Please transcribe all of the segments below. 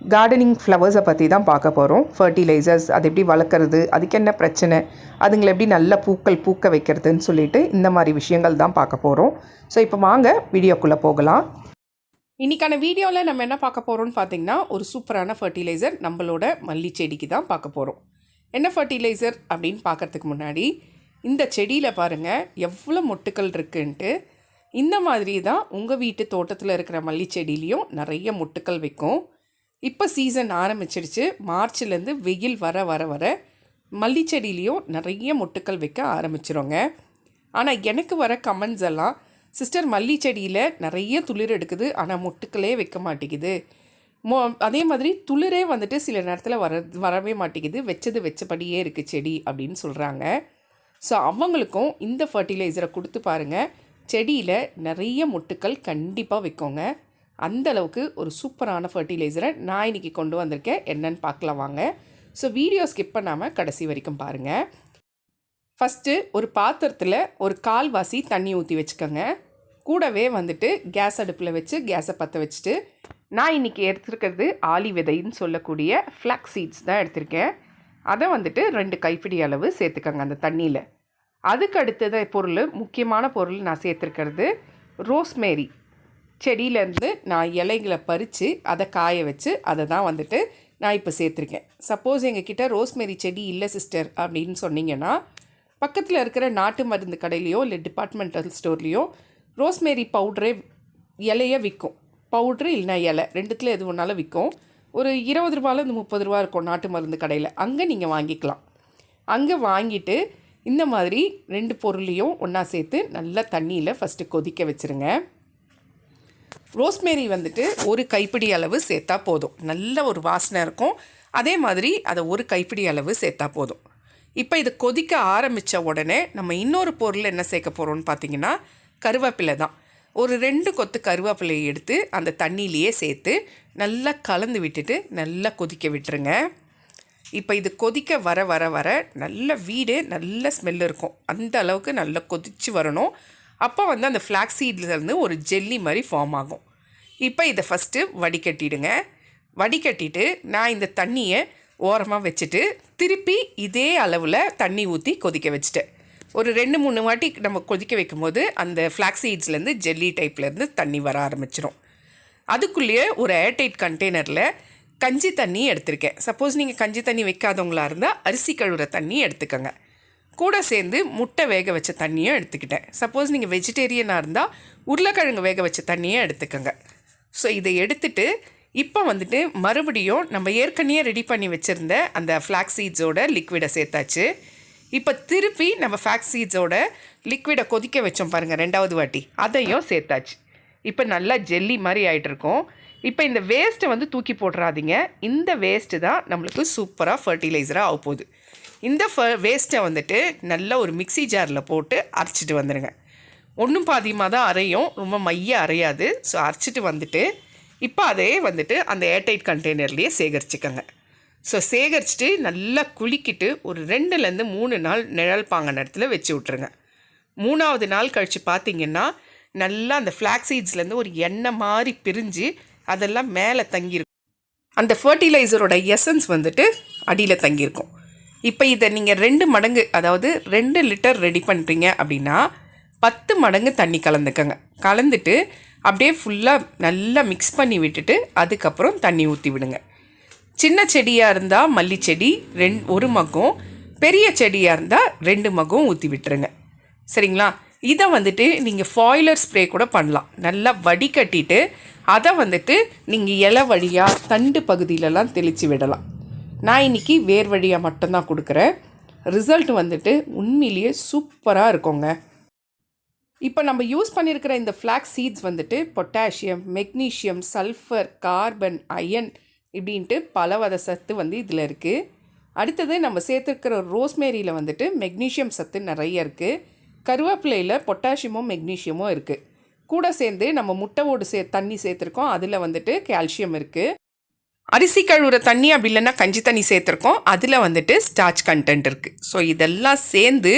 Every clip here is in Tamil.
கார்டனிங் ஃப்ளவர்ஸை பற்றி தான் பார்க்க போகிறோம் ஃபர்டிலைசர்ஸ் அது எப்படி வளர்க்குறது அதுக்கு என்ன பிரச்சனை அதுங்களை எப்படி நல்ல பூக்கள் பூக்க வைக்கிறதுன்னு சொல்லிட்டு இந்த மாதிரி விஷயங்கள் தான் பார்க்க போகிறோம் ஸோ இப்போ வாங்க வீடியோக்குள்ளே போகலாம். இன்னைக்கான வீடியோவில் நம்ம என்ன பார்க்க போகிறோம்னு பார்த்தீங்கன்னா ஒரு சூப்பரான ஃபர்டிலைசர் நம்மளோட மல்லி செடிக்கு தான் பார்க்க போகிறோம் என்ன ஃபர்டிலைசர் அப்படின்னு பார்க்கறதுக்கு முன்னாடி இந்த செடியில் பாருங்கள் எவ்வளோ மொட்டுக்கள் இருக்குன்ட்டு. இந்த மாதிரி தான் உங்கள் வீட்டு தோட்டத்தில் இருக்கிற மல்லி செடியிலையும் நிறைய மொட்டுக்கள் வைக்கும். இப்போ சீசன் ஆரம்பிச்சிடுச்சு மார்ச்லேருந்து வெயில் வர வர வர மல்லி செடியிலையும் நிறைய மொட்டுக்கள் வைக்க ஆரம்பிச்சிருங்க ஆனால் எனக்கு வர கமெண்ட்ஸ் எல்லாம் சிஸ்டர் மல்லி செடியில் நிறைய துளிர் எடுக்குது. ஆனால் மொட்டுக்களே வைக்க மாட்டேங்குது. மோ அதே மாதிரி துளிரே வந்துட்டு சில நேரத்தில் வர வரவே மாட்டேங்குது. வச்சது வச்சபடியே இருக்குது செடி அப்படின்னு சொல்கிறாங்க ஸோ அவங்களுக்கும் இந்த ஃபர்டிலைசரை கொடுத்து பாருங்கள் செடியில் நிறைய மொட்டுக்கள் கண்டிப்பாக வைக்கோங்க. அந்த அளவுக்கு ஒரு சூப்பரான ஃபர்டிலைசரை நான் இன்றைக்கி கொண்டு வந்திருக்கேன். என்னன்னு பார்க்கலாம் வாங்க. ஸோ வீடியோ ஸ்கிப் பண்ணாமல் கடைசி வரைக்கும் பாருங்கள் ஃபஸ்ட்டு ஒரு பாத்திரத்தில் ஒரு கால்வாசி தண்ணி ஊற்றி வச்சுக்கோங்க. கூடவே வந்துட்டு கேஸ் அடுப்பில் வச்சு கேஸை பற்ற வச்சுட்டு நான் இன்றைக்கி எடுத்துருக்கிறது ஆலி விதைன்னு சொல்லக்கூடிய ஃப்ளாக் சீட்ஸ் தான் எடுத்திருக்கேன். அதை வந்துட்டு ரெண்டு கைப்பிடி அளவு சேர்த்துக்கோங்க அந்த தண்ணியில். அதுக்கு அடுத்தது பொருள் முக்கியமான பொருள் நான் சேர்த்துருக்கிறது ரோஸ்மேரி செடியிலேருந்து நான் இலைகளை பறித்து அதை காய வச்சு அதை தான் வந்துட்டு நான் இப்போ சேர்த்துருக்கேன். சப்போஸ் எங்ககிட்ட ரோஸ்மெரி ரோஸ்மேரி செடி இல்லை சிஸ்டர் அப்படின்னு சொன்னீங்கன்னா பக்கத்தில் இருக்கிற நாட்டு மருந்து கடையிலையோ இல்லை டிபார்ட்மெண்டல் ஸ்டோர்லேயோ ரோஸ்மேரி பவுட்ரே இலையை விற்கும். பவுட்ரு இல்லைனா இலை ரெண்டுத்தில் எது ஒன்றாலும் விற்கும். ஒரு இருபது ரூபாலேருந்து முப்பது ரூபா இருக்கும் நாட்டு மருந்து கடையில். அங்கே நீங்கள் வாங்கிக்கலாம். அங்கே வாங்கிட்டு இந்த மாதிரி ரெண்டு பொருளையும் ஒன்றா சேர்த்து நல்லா தண்ணியில் ஃபஸ்ட்டு கொதிக்க வச்சுருங்க. ரோஸ்மேரி வந்துட்டு ஒரு கைப்பிடி அளவு சேர்த்தா போதும். நல்ல ஒரு வாசனை இருக்கும். அதே மாதிரி அதை ஒரு கைப்பிடி அளவு சேர்த்தா போதும். இப்போ இது கொதிக்க ஆரம்பித்த உடனே நம்ம இன்னொரு பொருள் என்ன சேர்க்க போகிறோம்னு பார்த்தீங்கன்னா கருவேப்பிலை தான். ஒரு ரெண்டு கொத்து கருவேப்பிலையை எடுத்து அந்த தண்ணியிலையே சேர்த்து நல்லா கலந்து விட்டுட்டு நல்லா கொதிக்க விட்டுருங்க. இப்போ இது கொதிக்க வர வர வர நல்ல வீடு நல்ல ஸ்மெல் இருக்கும். அந்த அளவுக்கு நல்லா கொதித்து வரணும். அப்போ வந்து அந்த ஃப்ளாக் சீட்லேருந்து ஒரு ஜெல்லி மாதிரி ஃபார்ம் ஆகும். இப்போ இதை ஃபஸ்ட்டு வடிகட்டிடுங்க. வடிகட்டிட்டு நான் இந்த தண்ணியை ஓரமாக வச்சுட்டு திருப்பி இதே அளவில் தண்ணி ஊற்றி கொதிக்க வச்சுட்டேன் ஒரு ரெண்டு மூணு வாட்டி நம்ம கொதிக்க வைக்கும்போது அந்த ஃப்ளாக் சீட்ஸ்லேருந்து ஜெல்லி டைப்லேருந்து தண்ணி வர ஆரம்பிச்சிடும் அதுக்குள்ளேயே ஒரு ஏர்டைட் கண்டெய்னரில் கஞ்சி தண்ணி எடுத்திருக்கேன். சப்போஸ் நீங்கள் கஞ்சி தண்ணி வைக்காதவங்களா இருந்தால் அரிசி கழுவுற தண்ணி எடுத்துக்கோங்க. கூட சேர்ந்து முட்டை வேக வச்ச தண்ணியும் எடுத்துக்கிட்டேன். சப்போஸ் நீங்கள் வெஜிடேரியனாக இருந்தால் உருளைக்கிழங்கு வேக வச்ச தண்ணியும் எடுத்துக்கோங்க. ஸோ இதை எடுத்துட்டு இப்போ வந்துட்டு மறுபடியும் நம்ம ஏற்கனவே ரெடி பண்ணி வச்சுருந்த அந்த ஃப்ளாக் சீட்ஸோட லிக்விடை சேர்த்தாச்சு. இப்போ திருப்பி நம்ம ஃப்ளாக் சீட்ஸோட லிக்விடை கொதிக்க வச்சோம் பாருங்கள் ரெண்டாவது வாட்டி. அதையும் சேர்த்தாச்சு. இப்போ நல்லா ஜெல்லி மாதிரி ஆகிட்டு இப்போ இந்த வேஸ்ட்டை வந்து தூக்கி போட்டுறாதீங்க. இந்த வேஸ்ட்டு தான் நம்மளுக்கு சூப்பராக ஃபர்டிலைசராக ஆக போகுது இந்த ஃப வேஸ்ட்டை வந்துட்டு நல்ல ஒரு மிக்சி ஜாரில் போட்டு அரைச்சிட்டு வந்துடுங்க ஒன்றும் பாதியமாக தான் அரையும் ரொம்ப மைய அரையாது. ஸோ அரைச்சிட்டு வந்துட்டு இப்போ அதே வந்துட்டு அந்த ஏர்டைட் கண்டெய்னர்லேயே சேகரிச்சுக்கோங்க. ஸோ சேகரிச்சுட்டு நல்லா குளிக்கிட்டு ஒரு ரெண்டுலேருந்து மூணு நாள் நிழல் பாங்க நேரத்தில் வச்சு விட்ருங்க மூணாவது நாள் கழித்து பார்த்தீங்கன்னா நல்லா அந்த ஃப்ளாக் சீட்ஸ்லேருந்து ஒரு எண்ணெய் மாதிரி பிரிஞ்சு அதெல்லாம் மேலே தங்கியிருக்கும். அந்த ஃபர்டிலைசரோட எசன்ஸ் வந்துட்டு அடியில் தங்கியிருக்கும். இப்போ இதை நீங்கள் ரெண்டு மடங்கு அதாவது ரெண்டு லிட்டர் ரெடி பண்ணுறீங்க அப்படின்னா பத்து மடங்கு தண்ணி கலந்துக்கங்க. கலந்துட்டு அப்படியே ஃபுல்லாக நல்லா மிக்ஸ் பண்ணி விட்டுட்டு அதுக்கப்புறம் தண்ணி ஊற்றி விடுங்க. சின்ன செடியாக இருந்தால் மல்லி செடி ரெண் ஒரு மகம். பெரிய செடியாக இருந்தால் ரெண்டு மகம் ஊற்றி விட்டுருங்க. சரிங்களா? இதை வந்துட்டு நீங்கள் ஃபாயிலர் ஸ்ப்ரே கூட பண்ணலாம். நல்லா வடிகட்டிட்டு அதை வந்துட்டு நீங்கள் இலை வழியாக தண்டு பகுதியிலலாம் தெளித்து விடலாம். நான் இன்னைக்கு வேர் வழியாக மட்டும்தான் கொடுக்குறேன். ரிசல்ட் வந்துட்டு உண்மையிலேயே சூப்பராக இருக்குங்க. இப்போ நம்ம யூஸ் பண்ணியிருக்கிற இந்த ஃப்ளாக் சீட்ஸ் வந்துட்டு potassium magnesium sulphur carbon iron இப்படின்ட்டு பல வத சத்து வந்து இதில் இருக்குது அடுத்தது நம்ம சேர்த்துருக்கிற ரோஸ்மேரியில் வந்துட்டு மெக்னீஷியம் சத்து நிறைய இருக்குது கருவேப்பிலையில் பொட்டாசியமும் மெக்னீஷியமும் இருக்குது கூட சேர்ந்து நம்ம முட்டை ஓடு சே தண்ணி சேர்த்துருக்கோம். அதில் வந்துட்டு கால்சியம் இருக்குது அரிசி கழுவுற தண்ணி அப்படி இல்லைன்னா கஞ்சி தண்ணி சேர்த்துருக்கோம். அதில் வந்துட்டு ஸ்டார்ச் கண்டென்ட் இருக்குது ஸோ இதெல்லாம் சேர்ந்து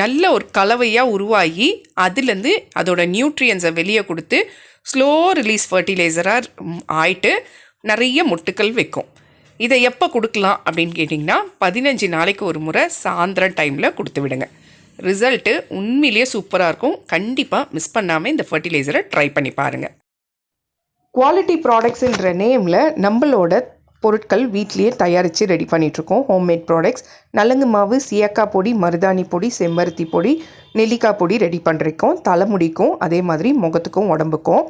நல்ல ஒரு கலவையாக உருவாகி அதுலேருந்து அதோட நியூட்ரியன்ஸை வெளியே கொடுத்து ஸ்லோ ரிலீஸ் ஃபர்டிலைசராக ஆயிட்டு நிறைய மொட்டுக்கள் வைக்கும். இதை எப்போ கொடுக்கலாம் அப்படின்னு கேட்டிங்கன்னா பதினஞ்சு நாளைக்கு ஒரு முறை சாயந்தரம் டைமில் கொடுத்து விடுங்க. ரிசல்ட்டு உண்மையிலேயே சூப்பராக இருக்கும். கண்டிப்பாக மிஸ் பண்ணாமல் இந்த ஃபர்டிலைசரை ட்ரை பண்ணி பாருங்கள் குவாலிட்டி ப்ராடக்ட்ஸுன்ற நேமில் நம்மளோட பொருட்கள் வீட்லேயே தயாரித்து ரெடி பண்ணிகிட்ருக்கோம் ஹோம்மேட் ப்ராடக்ட்ஸ் நலங்கு மாவு சியக்காய் பொடி மருதாணி பொடி செம்பருத்தி பொடி நெல்லிக்காய் பொடி ரெடி பண்ணிருக்கோம் தலைமுடிக்கும் அதே மாதிரி முகத்துக்கும் உடம்புக்கும்.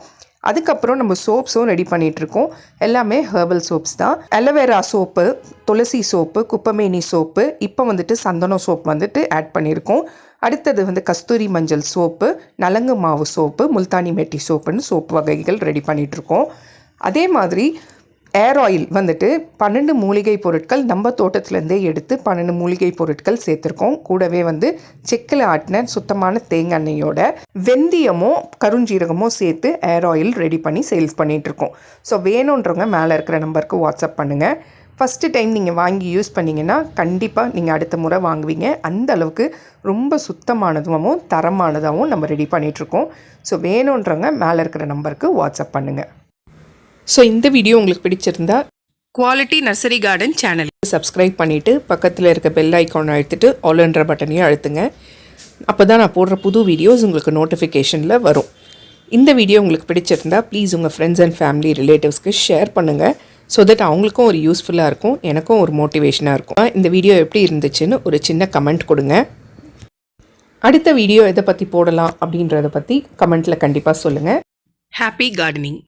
அதுக்கப்புறம் நம்ம சோப்ஸும் ரெடி பண்ணிகிட்ருக்கோம் எல்லாமே ஹெர்பல் சோப்ஸ் தான். அலோவேரா சோப்பு துளசி சோப்பு குப்பமேனி சோப்பு இப்போ வந்துட்டு சந்தனம் சோப் வந்துட்டு ஆட் பண்ணியிருக்கோம். அடுத்தது வந்து கஸ்தூரி மஞ்சள் சோப்பு நலங்கு மாவு சோப்பு முல்தானி மெட்டி சோப்புன்னு சோப்பு வகைகள் ரெடி பண்ணிகிட்ருக்கோம் அதே மாதிரி ஏர் ஆயில் வந்துட்டு பன்னெண்டு மூலிகை பொருட்கள் நம்ம தோட்டத்துலேருந்தே எடுத்து பன்னெண்டு மூலிகை பொருட்கள் சேர்த்துருக்கோம். கூடவே வந்து செக்கில் ஆட்டின சுத்தமான தேங்காய் எண்ணெயோட வெந்தயமோ கருஞ்சீரகமோ சேர்த்து ஏர் ஆயில் ரெடி பண்ணி சேல்ஸ் பண்ணிகிட்ருக்கோம் ஸோ வேணுன்றவங்க மேலே இருக்கிற நம்பருக்கு வாட்ஸ்அப் பண்ணுங்கள் ஃபஸ்ட்டு டைம் நீங்கள் வாங்கி யூஸ் பண்ணிங்கன்னா கண்டிப்பாக நீங்கள் அடுத்த முறை வாங்குவீங்க. அந்த அளவுக்கு ரொம்ப சுத்தமானதாகவும் தரமானதாகவும் நம்ம ரெடி பண்ணிகிட்ருக்கோம் ஸோ வேணுன்றவங்க மேலே இருக்கிற நம்பருக்கு வாட்ஸ்அப் பண்ணுங்கள் ஸோ இந்த வீடியோ உங்களுக்கு பிடிச்சிருந்தா quality nursery garden channel subscribe பண்ணிவிட்டு பக்கத்தில் இருக்க பெல் ஐக்கானை அழுத்திட்டு ஆல்ன்ற பட்டனையும் அழுத்துங்க. அப்போ தான் நான் போடுற புது வீடியோஸ் உங்களுக்கு நோட்டிஃபிகேஷனில் வரும். இந்த வீடியோ உங்களுக்கு பிடிச்சிருந்தா ப்ளீஸ் உங்கள் ஃப்ரெண்ட்ஸ் அண்ட் ஃபேமிலி ரிலேட்டிவ்ஸ்க்கு ஷேர் பண்ணுங்கள் ஸோ தட் அவங்களுக்கும் ஒரு யூஸ்ஃபுல்லாக இருக்கும் எனக்கும் ஒரு மோட்டிவேஷனாக இருக்கும். இந்த வீடியோ எப்படி இருந்துச்சுன்னு ஒரு சின்ன கமெண்ட் கொடுங்க. அடுத்த வீடியோ எதை பற்றி போடலாம் அப்படின்றத பற்றி கமெண்ட்டில் கண்டிப்பாக சொல்லுங்கள் ஹாப்பி கார்டனிங்